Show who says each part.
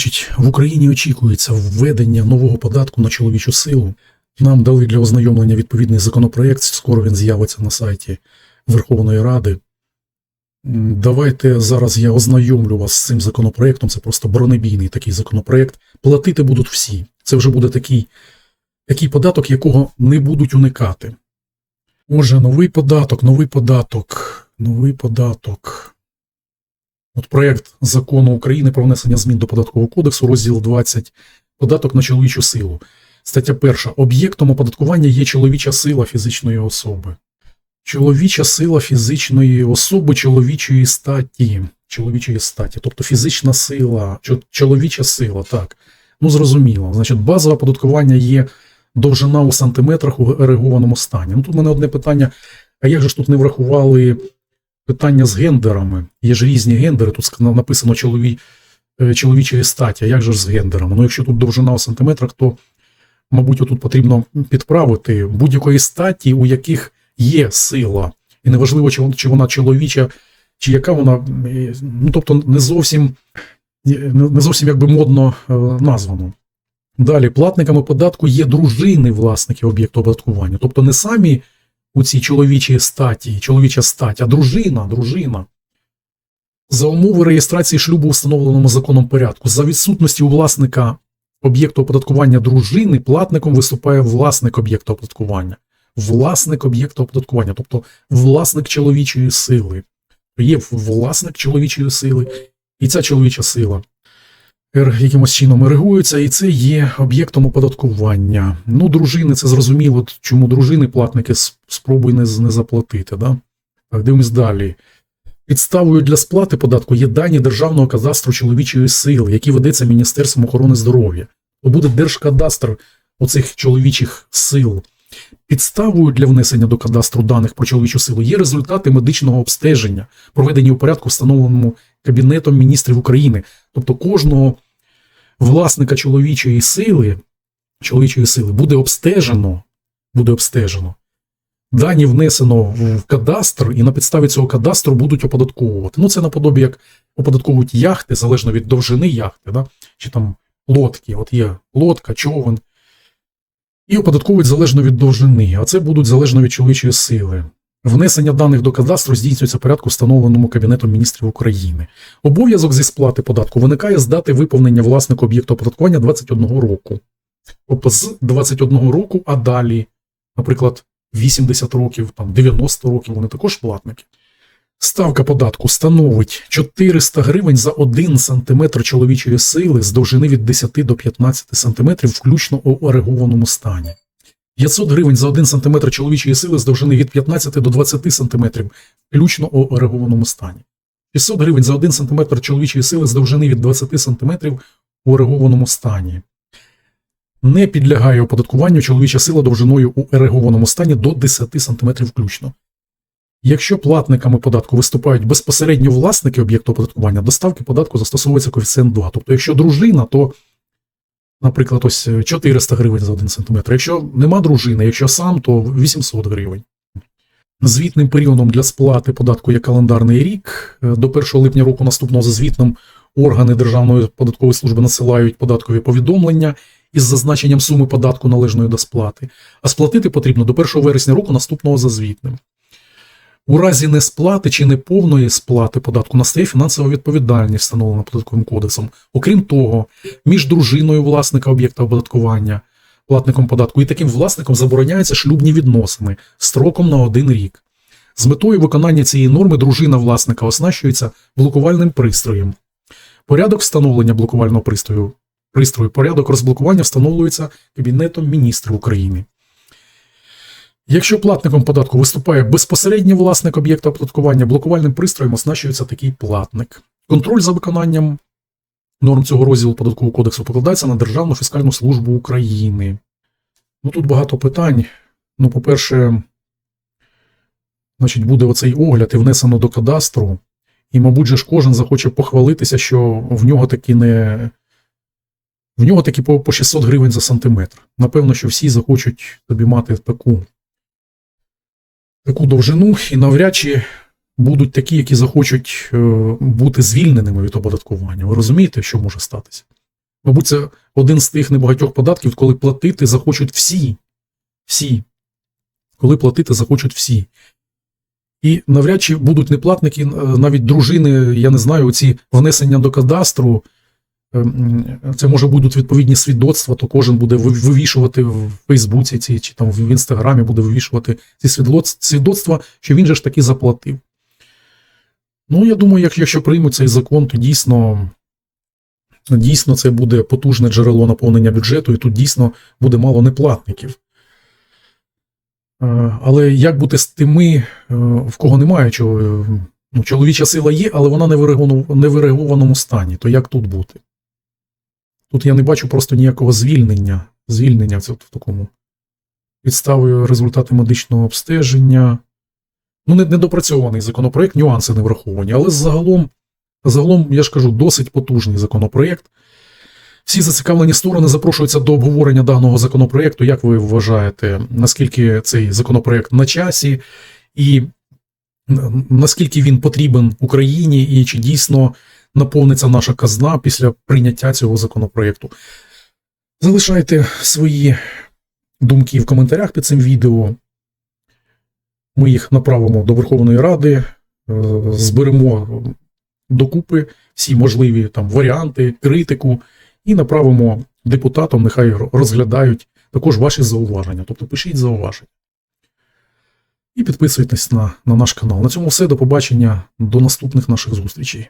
Speaker 1: Значить, в Україні очікується введення нового податку на чоловічу силу. Нам дали для ознайомлення відповідний законопроект. Скоро він з'явиться на сайті Верховної Ради. Давайте зараз я ознайомлю вас з цим законопроектом. Це просто бронебійний такий законопроект. Платити будуть всі. Це вже буде такий, такий податок, якого не будуть уникати. Отже, новий податок, новий податок, новий податок. От проект закону України про внесення змін до податкового кодексу, розділ 20, податок на чоловічу силу. Стаття 1. Об'єктом оподаткування є чоловіча сила фізичної особи. Чоловіча сила фізичної особи чоловічої статі. Чоловічої статі, тобто фізична сила, чоловіча сила, так. Ну, зрозуміло. Значить, базове оподаткування є довжина у сантиметрах у ерегованому стані. Ну, тут у мене одне питання: а як же ж тут не врахували питання з гендерами? Є ж різні гендери, тут написано чолові, е, чоловічої статі, а як же ж з гендерами? Ну, якщо тут довжина у сантиметрах, то, мабуть, тут потрібно підправити будь-якої статі, у яких є сила. І неважливо, чи вон- чи вона чоловіча, чи яка вона, ну тобто не зовсім, е, не зовсім якби модно е, названо. Далі, платниками податку є дружини власників об'єкту оподаткування. Тобто не самі у цій чоловічій статі, чоловіча стать, а дружина, дружина. За умови реєстрації шлюбу у встановленому законом порядку, за відсутності у власника об'єкту оподаткування дружини, платником виступає власник об'єкту оподаткування. Власник об'єкту оподаткування, тобто власник чоловічої сили. Є власник чоловічої сили, і ця чоловіча сила якимось чином регується, і це є об'єктом оподаткування. Ну, дружини, це зрозуміло, чому дружини платники спробуй не, не заплатити. Да? Так, дивимось далі. Підставою для сплати податку є дані Державного кадастру чоловічої сили, які ведеться Міністерством охорони здоров'я. То буде Держкадастр оцих чоловічих сил. Підставою для внесення до кадастру даних про чоловічу силу є результати медичного обстеження, проведені у порядку, встановленому Кабінетом міністрів України. Тобто кожного власника чоловічої сили, чоловічої сили буде обстежено, буде обстежено. Дані внесено в кадастр, і на підставі цього кадастру будуть оподатковувати. Ну, це наподобі як оподатковують яхти, залежно від довжини яхти, да? чи там лодки. От є лодка, човен. І оподатковують залежно від довжини, а це будуть залежно від чоловічої сили. Внесення даних до кадастру здійснюється в порядку, встановленому Кабінетом міністрів України. Обов'язок зі сплати податку виникає з дати виповнення власнику об'єкту оподаткування 21 року. Тобто з 21 року, а далі, наприклад, 80 років, там 90 років, вони також платники. Ставка податку становить 400 гривень за 1 см чоловічої сили з довжини від 10 до 15 см, включно у орегованому стані. 500 гривень за 1 см чоловічої сили з довжини від 15 до 20 см, включно у орегованому стані. 600 гривень за 1 см чоловічої сили з довжини від 20 см у ерегованому стані. Не підлягає оподаткуванню чоловіча сила довжиною у ерегованому стані до 10 см включно. Якщо платниками податку виступають безпосередньо власники об'єкту оподаткування, до ставки податку застосовується коефіцієнт 2. Тобто, якщо дружина, то, наприклад, ось 400 гривень за 1 см. Якщо нема дружини, якщо сам, то 800 гривень. Звітним періодом для сплати податку є календарний рік. Е, До 1 липня року наступного за звітним органи Державної податкової служби надсилають податкові повідомлення із зазначенням суми податку належної до сплати, а сплатити потрібно до 1 вересня року наступного за звітним. У разі несплати чи неповної сплати податку настає фінансова відповідальність, встановлена податковим кодексом. Окрім того, між дружиною власника об'єкта оподаткування, платником податку і таким власником забороняються шлюбні відносини строком на один рік. З метою виконання цієї норми дружина власника оснащується блокувальним пристроєм. Порядок встановлення блокувального пристрою, пристрою порядок розблокування встановлюється Кабінетом міністрів України. Якщо платником податку виступає безпосередній власник об'єкта оподаткування, блокувальним пристроєм оснащується такий платник. Контроль за виконанням норм цього розділу податкового кодексу покладається на Державну фіскальну службу України. Ну тут багато питань. Ну, по-перше, значить, буде оцей огляд і внесено до кадастру. І, мабуть, же ж кожен захоче похвалитися, що в нього таки не. В нього таки по, по 600 гривень за сантиметр. Напевно, що всі захочуть тобі мати таку, таку довжину, і навряд чи будуть такі, які захочуть е, бути звільненими від оподаткування. Ви розумієте, що може статися? Мабуть, це один з тих небагатьох податків, коли платити захочуть всі. Всі. Коли платити захочуть всі. І навряд чи будуть неплатники, е, навіть дружини, я не знаю, ці внесення до кадастру. Ем, Це може будуть відповідні свідоцтва, то кожен буде вивішувати в Фейсбуці ці, чи там в Інстаграмі буде вивішувати ці свідоцтва, що він же ж таки заплатив. Ну, я думаю, якщо приймуть цей закон, то дійсно, дійсно це буде потужне джерело наповнення бюджету, і тут дійсно буде мало неплатників. Е, Але як бути з тими, е, в кого немає чого? е, Ну, чоловіча сила є, але вона не в вирегону- не в вирегованому стані. То як тут бути? Тут я не бачу просто ніякого звільнення. Звільнення в такому. Підставою результати медичного обстеження. Ну, недопрацьований законопроект, нюанси не враховані. Але загалом, загалом, я ж кажу, досить потужний законопроект. Всі зацікавлені сторони запрошуються до обговорення даного законопроекту. Як ви вважаєте, наскільки цей законопроект на часі, і наскільки він потрібен Україні, і чи дійсно наповниться наша казна після прийняття цього законопроекту? Залишайте свої думки в коментарях під цим відео. Ми їх направимо до Верховної Ради, е, зберемо докупи всі можливі там варіанти, критику і направимо депутатам, нехай розглядають також ваші зауваження. Тобто пишіть зауваження. І підписуйтесь на, на наш канал. На цьому все. До побачення, до наступних наших зустрічей.